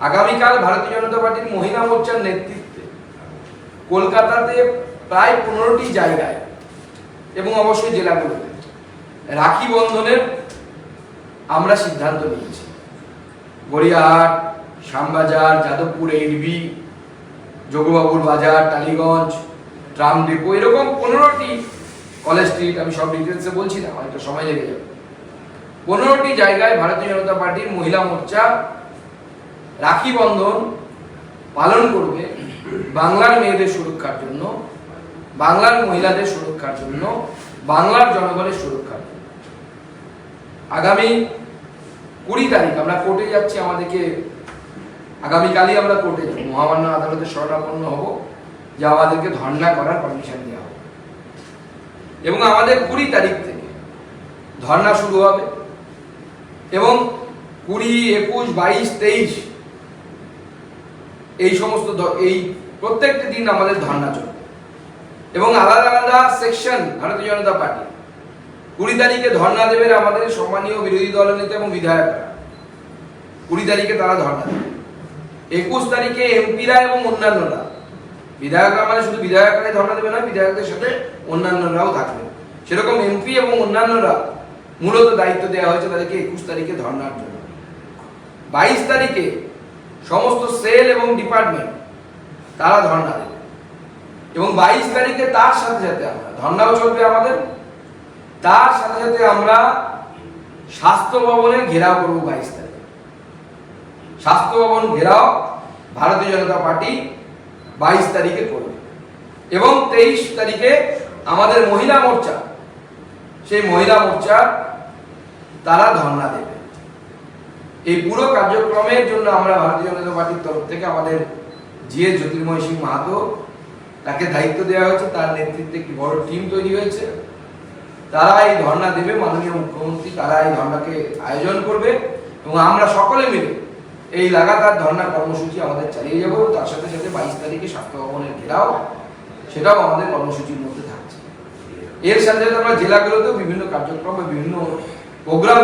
আগামীকাল ভারতীয় জনতা পার্টির মহিলা মোর্চার নেতৃত্বে কলকাতাতে প্রায় পনেরোটি জায়গায় এবং অবশ্যই জেলাগুলোতে রাখি বন্ধনের আমরা সিদ্ধান্ত নিয়েছি। গড়িয়াহাট, শ্যামবাজার, যাদবপুর এইডবি যোগবাবুর বাজার, টালিগঞ্জ, ট্রাম ডিপো, এরকম পনেরোটি কলেজ স্ট্রিট আমি সব ডিটেলসে বলছি না অনেকটা সময় লেগে যাবে। পনেরোটি জায়গায় ভারতীয় জনতা পার্টির মহিলা মোর্চা রাখি বন্ধন পালন করবে বাংলার মেয়েদের সুরক্ষার জন্য, বাংলার মহিলাদের সুরক্ষার জন্য, বাংলার জনগণের সুরক্ষার জন্য। আগামী কুড়ি তারিখ আমরা কোর্টে যাচ্ছি, আমাদেরকে আগামীকালই আমরা কোর্টে যাব। মহামান্য আদালতে শরণাপন্ন হব, যে আমাদেরকে ধর্ণা করার পারমিশন দেওয়া হবে। এবং আমাদের কুড়ি তারিখ থেকে ধর্ণা শুরু হবে। এবং কুড়ি, একুশ, বাইশ, তেইশ এই সমস্ত এই প্রত্যেকটি দিন আমাদের ধর্ণা চলবে। এবং আলাদা আলাদা সেকশন ভারতীয় জনতা পার্টি। কুড়ি তারিখে ধর্ণা দেবেন আমাদের সম্মানীয় বিরোধী দলনেতা এবং বিধায়করা কুড়ি তারিখে তারা ধর্ণা দেবে। একুশ তারিখে এমপিরা এবং অন্যান্যরা। বিধায়করা মানে শুধু বিধায়করাই ধর্ণা দেবে না, বিধায়কদের সাথে অন্যান্যরাও থাকবে। সেরকম এমপি এবং অন্যান্যরা মূলত দায়িত্ব দেওয়া হয়েছে তাদেরকে একুশ তারিখে ধর্ণার জন্য। বাইশ তারিখে সমস্ত সেল এবং ডিপার্টমেন্ট তারা ধর্ণা দেবে। এবং বাইশ তারিখে তার সাথে সাথে আমরা, ধর্ণাও চলবে আমাদের, তার সাথে সাথে আমরা স্বাস্থ্য ভবনে ঘেরাও করব বাইশ তারিখে। স্বাস্থ্য ভবন ঘেরাও ভারতীয় জনতা পার্টি বাইশ তারিখে করবে। এবং তেইশ তারিখে আমাদের মহিলা মোর্চা, সেই মহিলা মোর্চা তারা ধর্ণা দেবে। এই পুরো কার্যক্রমের জন্য আমরা ভারতীয় জনতা পার্টির তরফ থেকে আমাদের জিএস জ্যোতির্ময় সিং মাহাতো, তাকে দায়িত্ব দেওয়া হয়েছে, তার নেতৃত্বে একটি বড় টিম তৈরি হয়েছে। তারা এই ধর্ণা দেবে, মাননীয় মুখ্যমন্ত্রী, তারা এই ধর্ণাকে আয়োজন করবে এবং আমরা সকলে মিলে এই লাগাতার ধর্ণা কর্মসূচি আমাদের চালিয়ে যাব। তার সাথে সাথে বাইশ তারিখে স্বাস্থ্য ভবনের ঘেরাও, সেটাও আমাদের কর্মসূচির মধ্যে থাকছে। এর সাথে সাথে আমরা জেলাগুলোতেও বিভিন্ন কার্যক্রম বিভিন্ন প্রোগ্রাম